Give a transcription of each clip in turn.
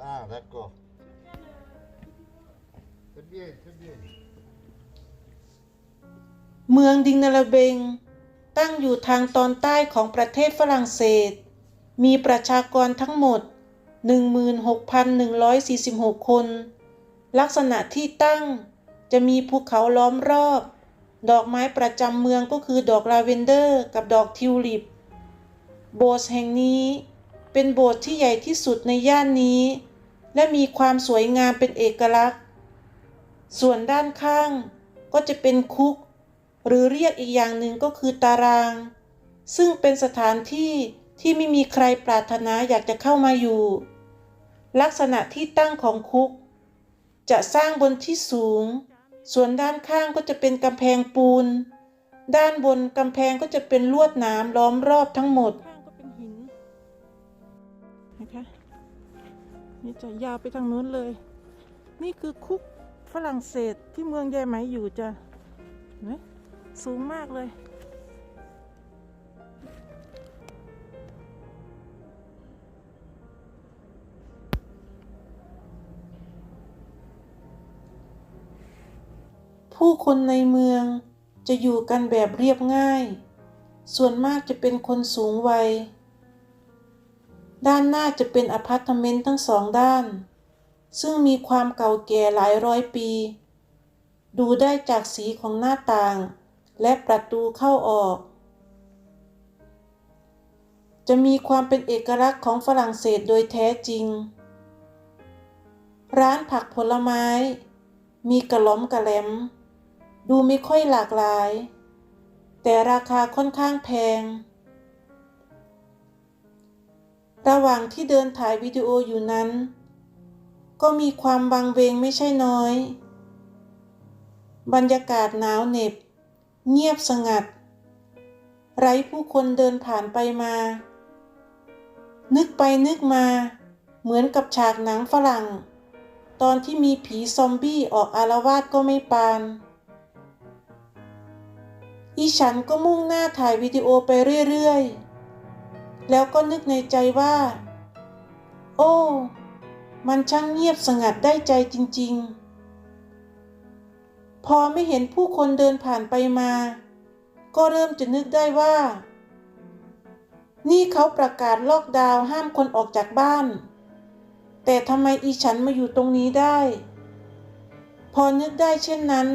Ah, d'accord. C'est bien, c'est bien. เมืองดิงนาลาเบง ตั้งอยู่ทางตอนใต้ของประเทศฝรั่งเศส มีประชากรทั้งหมด 16,146 คน ลักษณะที่ตั้งจะมีภูเขาล้อมรอบ ดอกไม้ประจำเมืองก็คือดอกลาเวนเดอร์กับดอกทิวลิป โบสถ์แห่งนี้เป็นโบสถ์ที่ใหญ่ที่สุดในย่านนี้ และมีความสวยงามเป็นเอกลักษณ์ ส่วนด้านข้างก็จะเป็นคุก หรือเรียกอีกอย่างหนึ่งก็คือตาราง ซึ่งเป็นสถานที่ที่ไม่มีใครปรารถนาอยากจะเข้ามาอยู่ ลักษณะที่ตั้งของคุก จะสร้างบนที่สูง ส่วนด้านข้างก็จะเป็นกำแพงปูน ด้านบนกำแพงก็จะเป็นลวดหนามล้อมรอบทั้งหมดนะคะ นี่จะยาวไปทางนู้นเลย นี่คือคุกฝรั่งเศสที่เมืองแยไหมอยู่จะเห็นไหมสูงมากเลย ผู้คนในเมืองจะอยู่กันแบบเรียบง่าย ส่วนมากจะเป็นคนสูงวัย ด้านหน้าจะเป็นอพาร์ตเมนต์ทั้งสองด้าน ซึ่งมีความเก่าแก่หลายร้อยปี ดูได้จากสีของหน้าต่าง และประตูเข้าออก จะมีความเป็นเอกลักษณ์ของฝรั่งเศสโดยแท้จริง ร้านผักผลไม้ มีกระล้อมกระแหลม ดูไม่ค่อยหลากหลาย แต่ราคาค่อนข้างแพง ระหว่างที่เดินถ่ายวิดีโออยู่นั้น ก็มีความวังเวงไม่ใช่น้อย บรรยากาศหนาวเหน็บ เงียบสงัด ไร้ผู้คนเดินผ่านไปมา นึกไปนึกมา เหมือนกับฉากหนังฝรั่ง ตอนที่มีผีซอมบี้ออกอารวาสก็ไม่ปาน อีฉันก็มุ่งหน้าถ่ายวิดีโอไปเรื่อย ๆ แล้วก็นึกในใจว่า โอ้ มันช่างเงียบสงัดได้ใจจริง ๆ พอไม่เห็นผู้คนเดินผ่านไปมา ก็เริ่มจะนึกได้ว่า นี่เขาประกาศล็อกดาวน์ห้ามคนออกจากบ้าน แต่ทำไมอีฉันมาอยู่ตรงนี้ได้ พอนึกได้เช่นนั้น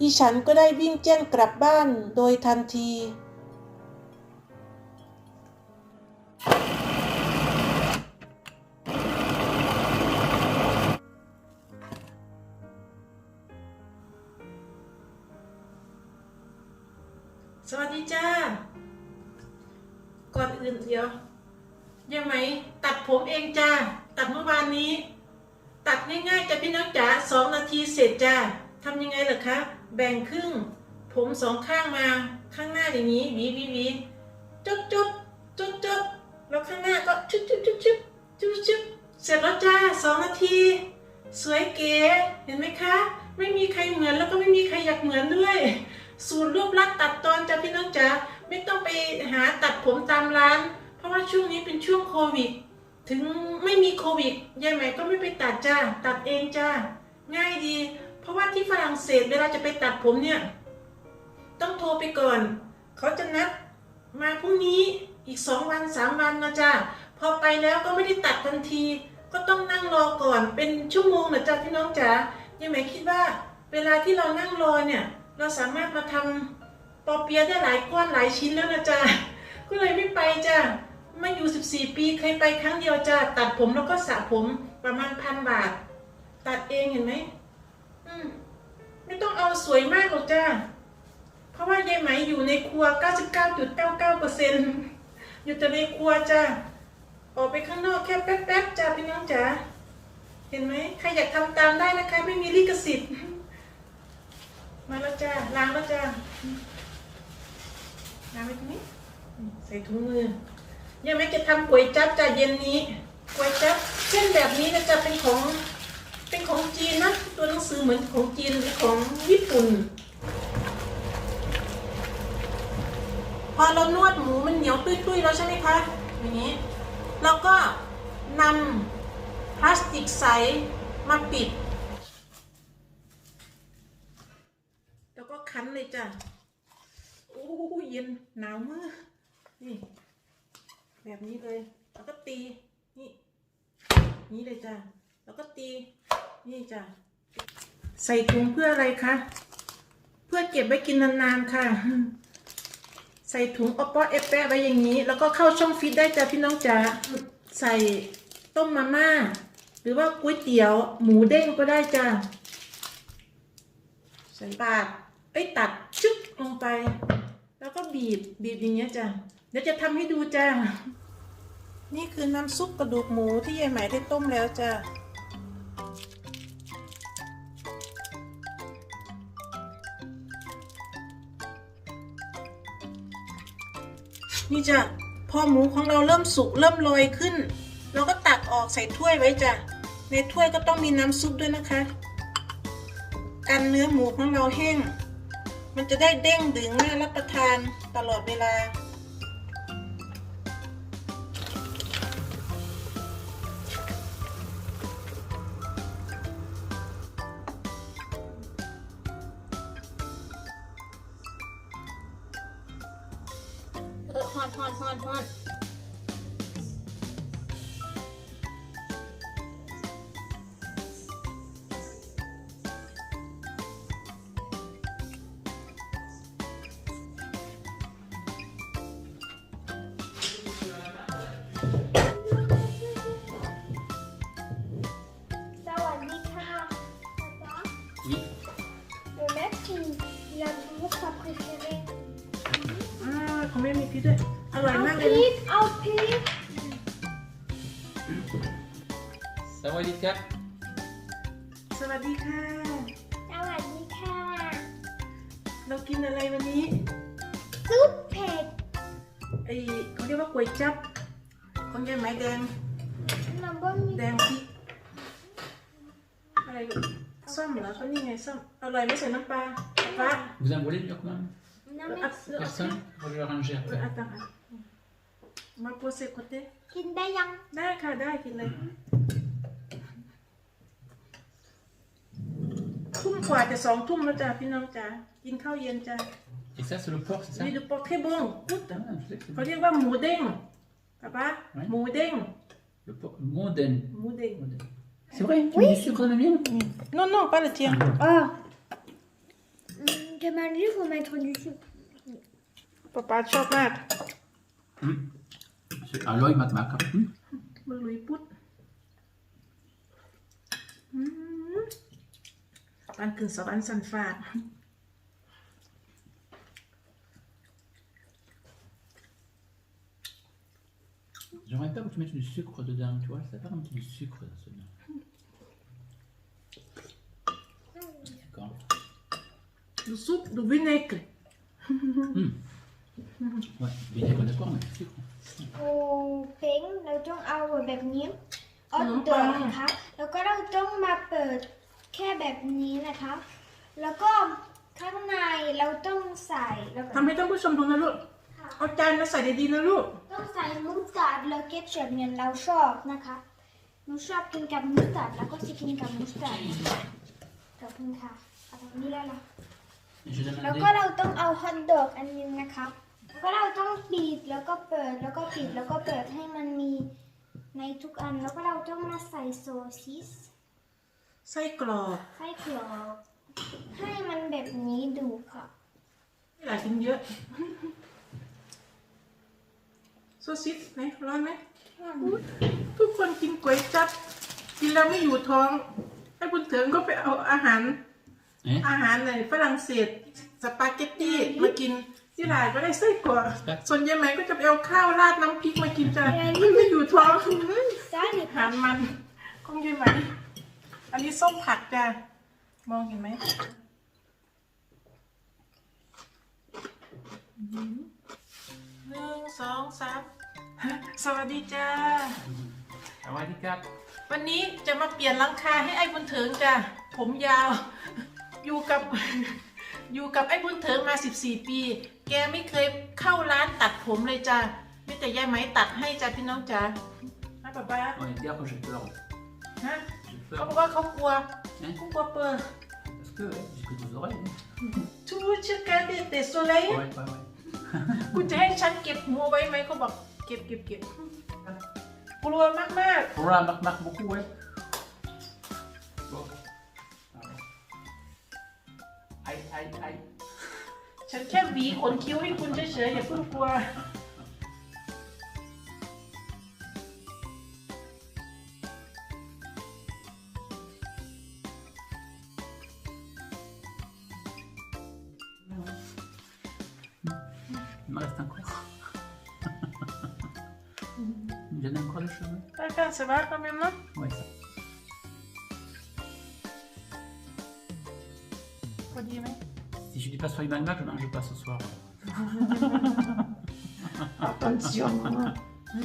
อีฉันก็ได้วิ่งแจ้นกลับบ้านโดยทันที ก่อนเดี๋ยวยังไหม ตัดผมเองจ้า ตัดเมื่อวานนี้ ตัดง่ายๆจ้ะพี่น้องจ๋าสองนาทีเสร็จจ้าทำยังไงล่ะคะ แบ่งครึ่ง ผมสองข้างมา ข้างหน้าอย่างนี้หวีหวีหวีจุ๊บจุ๊บจุ๊บจุ๊บแล้วข้างหน้าก็ชุบชุบชุบชุบชุบชุบเสร็จแล้วจ้าสองนาที สวยเก๋เห็นไหมคะ ไม่มีใครเหมือนแล้วก็ไม่มีใครอยากเหมือนด้วย สูตรรวบลัดตัดตอนจ้ะพี่น้องจ๋า ไม่ต้องไปหาตัดผมตามร้าน เพราะว่าช่วงนี้เป็นช่วงโควิด ถึงไม่มีโควิดยายใหม่ก็ไม่ไปตัดจ้า ตัดเองจ้า ง่ายดี เพราะว่าที่ฝรั่งเศสเวลาจะไปตัดผมเนี่ย ต้องโทรไปก่อน เขาจะนัดมาพรุ่งนี้อีกสองวันสามวันนะจ้าพอไปแล้วก็ไม่ได้ตัดทันที ก็ต้องนั่งรอก่อนเป็นชั่วโมงนะจ้าพี่น้องจ๋ายายใหม่คิดว่า เวลาที่เรานั่งรอเนี่ย เราสามารถมาทำ ปอเปียะได้หลายก้อนหลายชิ้นแล้วนะจ๊ะก็เลยไม่ไปจ้ะมาอยู่ 14 ปีเคยไปครั้งเดียวจ้ะตัดผมแล้วก็สระผมประมาณพันบาท ตัดเองเห็นไหมอืมไม่ต้องเอาสวยมากหรอกจ้ะเพราะว่ายายไหมอยู่ในครัว 99.99%อยู่แต่ในครัวจ้ะออกไปข้างนอกแค่แป๊บๆจ้ะพี่น้องจ๋าเห็นไหมใครอยากทำตามได้นะคะ ไม่มีลิขสิทธิ์ มาแล้วจ้าล้างแล้วจ้า ล้าไว้ตรงนี้ ใส่ถุงมือยังไม่จะทำก๋วยจั๊บจ้าเย็นนี้ก๋วยจั๊บเส้นแบบนี้นะจะเป็นของเป็นของจีนนะตัวหนังสือเหมือนของจีนหรือของญี่ปุ่น พอเรานวดหมูมันเหนียวตุ้ยๆแล้วใช่ไหมคะอย่างนี้เราก็นำพลาสติกใสมาปิด แล้วก็คั้นเลยจ้ะ อ้ยเย็นหนาวมากนี่ แบบนี้เลย แล้วก็ตี นี่ นี่เลยจ้ะแล้วก็ตี นี่จ้ะใส่ถุงเพื่ออะไรคะ เพื่อเก็บไว้กินนานๆค่ะ ใส่ถุงอปปอเอแปะไว้อย่างนี้ แล้วก็เข้าช่องฟิตได้จ้ะพี่น้องจ๋าใส่ต้มมาม่า หรือว่าก๋วยเตี๋ยว หมูเด้งก็ได้จ้ะใส่ปาดไอ้ตัดชึกลงไป แล้วก็บีบบีบอย่างเงี้ยจ้ะเดี๋ยวจะทำให้ดูจ้ะนี่คือน้ำซุปกระดูกหมูที่ยายไหมได้ต้มแล้วจ้ะนี่จ้ะพอหมูของเราเริ่มสุกเริ่มลอยขึ้น เราก็ตักออกใส่ถ้วยไว้จ้ะในถ้วยก็ต้องมีน้ำซุปด้วยนะคะ กันเนื้อหมูของเราแห้ง มันจะได้เด้งดึงน่ารับประทานตลอดเวลา Oui. Le mec, il, il a toujours sa préférée. อ่าของแม่มีพริกด้วยอร่อยมาก Un เลยนะ pig, un pig. Ça va, Elika สวัสดีค่ะ สวัสดีค่ะ เรากินอะไรวันนี้ซุปเผ็ดไอเขาเรียกว่าก๋วยจับของยายไหมแดงมันบ่มีแดงพริกอะไร ส้มเหรอเขานี่ไงส้มอร่อยไม่ใส่น้ำปลาฟ้า Vous en voulez, York, même น้ำเออไม่อะเออเอาสิ Personne On va lui arranger เออ après. เอาตังค์อะมาโปรเซโคเต้กินได้ยัง ได้ค่ะ ได้กินเลย ทุ่มกว่าจะสองทุ่มแล้วจ้ะพี่น้องจ้ะกินข้าวเย็นจ้ะ Et ça, c'est le porc, c'est ça นี่ดูปอกเทบงพุด Ah, je sais que c'est เขาเรียกว่าหมูเด้งป้าป้า Ouais. หมูเด้ง le porc. Mondaine. หมูเด้ง C'est vrai Tu mets du sucre dans la mienne non non pas le tien Ah. Je m'as dit, il faut mettre du sucre. ป้าป้าชอบมาก Hum. C'est- Alors, il m'a marqué. Hum. มันลุยปุ๊ดอืมปันขึ้นสวรรค์สันฟ้า J'aimerais pas que tu mettes du sucre dedans, tu vois. Ça fait un petit sucre dans ce nom. D'accord. ดูซุปดูวินัยกร Hum. Ouais, vinaigre, d'accord, mais du sucre. โอ้เป้งเราต้องเอาแบบนี้ออขนมเดปัองร์นะคะแล้วก็เราต้องมาเปิดแค่แบบนี้นะคะ แล้วก็ข้างในเราต้องใส่แล้วก็ทำให้ท่านผู้ชมดูนะลูก เอาจานมาใส่ดีๆนะลูก ต้องใส่มุสตาร์ดแล้วเกทชัพเนี่ยเราชอบนะคะหนูชอบกินกับมุสตาร์ดแล้วก็จะกินกับมุสตาร์ดขอบคุณค่ะเอาแบบนี้ได้ละ Et J'ai แล้ว demandé. ก็เราต้องเอาฮอทดอกอันนึงนะคะแล้วก็เราต้องปิดแล้วก็เปิดแล้วก็ปิดแล้วก็เปิดให้มันมีในทุกอัน แล้วก็เราต้องมาใส่โซซิสไส้กรอกไส้กรอกให้มันแบบนี้ดูค่ะไม่หลายกินเยอะโซซิสไหนร้อนไหมทุกคนกินก๋วยจับกินแล้วไม่อยู่ท้องให้บุญเถิงก็ไปเอาอาหาร Hein อาหารในฝรั่งเศสสปาเกตตี้มากินที่ร้านก็ได้ไส้กรอกส่วนยายไหมก็จะไปเอาข้าวราดน้ำพริกมากินจ้ะมันไม่อยู่ท้องได้เลยอาหารมันคงยายไหมอันนี้ส้มผักจ้ะมองเห็นไหมหนึ่งสองสามสวัสดีจ้า Ça va, Elika วันนี้จะมาเปลี่ยนหลังคาให้ไอ้บุญเถิงจ้ะผมยาว อยู่กับ อยู่กับไอ้บุญเถิงมา 14 ปี แกไม่เคยเข้าร้านตัดผมเลยจ้ะมีแต่ยายไหมตัดให้จ้ะพี่น้องจ้ะนะป๊าป๊า On est dire que j'ai peur. ฮะ J'ai เขาบ peur. อกว่าเขากลัว Hein เขากลัวเปิด Parce que ouais, jusque aux oreilles. hein. ทูชิกาเดเตโซเลย Ouais, ouais, ouais. คุณจะให้ฉันเก็บหัวไว้ไหมเขาบอกเก็บเก็บเก็บกลัวมากมาก Pour la marque, marque beaucoup, ouais. Aïe, aïe, aïe. ๆฉันแค่หวีขนคิ้วให้คุณเฉยๆอย่าเพิ่งกลัว Il me reste encore. Il me gêne encore les cheveux. ได้การสบายกันไหมมั้ง Ouais, ça. พอดีไหม Si je pas soyez je passe ce soir. Attention. Hein.